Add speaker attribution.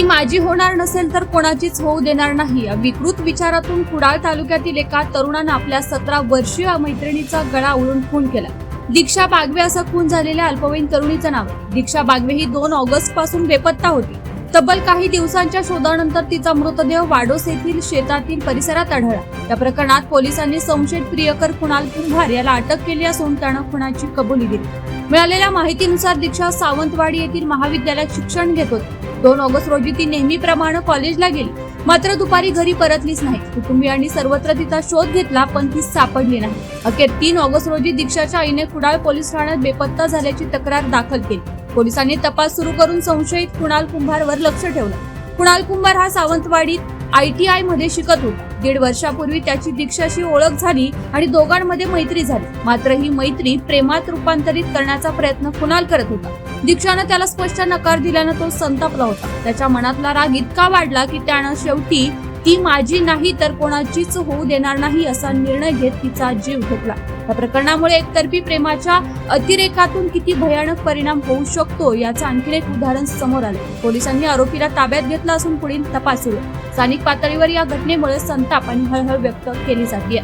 Speaker 1: ती माझी होणार नसेल तर कोणाचीच होऊ देणार नाही. या विकृत विचारातून कुडाळ तालुक्यातील एका तरुणानं आपल्या सतरा वर्षीय मैत्रिणीचा गळा उडून खून केला. दीक्षा बागवे असं खून झालेल्या अल्पवयीन तरुणीचं नाव आहे. दीक्षा बागवे ही दोन ऑगस्टपासून बेपत्ता होती. तब्बल काही दिवसांच्या शोधानंतर तिचा मृतदेह वाडोस येथील शेतातील परिसरात आढळला. या प्रकरणात पोलिसांनी संशयित प्रियकर कुणाल कुंभार याला अटक केली असून त्यानं खुनाची कबुली दिली. मिळालेल्या माहितीनुसार दीक्षा सावंतवाडी येथील महाविद्यालयात शिक्षण घेत होती. दोन ऑगस्ट रोजी ती नेहमीप्रमाणे कॉलेजला गेली. मात्र दुपारी घरी परतलीच नाही. कुटुंबियांनी सर्वत्र तिचा शोध घेतला पण ती सापडली नाही. अखेर तीन ऑगस्ट रोजी दीक्षाच्या आईने कुडाळ पोलीस ठाण्यात बेपत्ता झाल्याची तक्रार दाखल केली. पोलिसांनी तपास सुरू करून संशयित कुणाल कुंभारवर लक्ष ठेवलं. कुणाल कुंभार हा सावंतवाडीत आय टी आयमध्ये शिकत होता. दीड वर्षापूर्वी त्याची दीक्षाशी ओळख झाली आणि दोघांमध्ये मैत्री झाली. मात्र ही मैत्री प्रेमात रूपांतरित करण्याचा प्रयत्न कुणाल करत होता. दीक्षानं त्याला स्पष्ट नकार दिल्यानं तो संतापला होता. त्याच्या मनातला राग इतका वाढला की त्यानं शेवटी ती माझी नाही तर कोणाचीच होऊ देणार नाही असा निर्णय घेत तिचा जीव घेतला या प्रकरणामुळे एकतर्फी प्रेमाच्या अतिरेकातून किती भयानक परिणाम होऊ शकतो याचं आणखी एक उदाहरण समोर आलं. पोलिसांनी आरोपीला ताब्यात घेतला असून पुढील तपास सुरू. स्थानिक पातळीवर या घटनेमुळे संताप आणि हळहळ व्यक्त केली जाते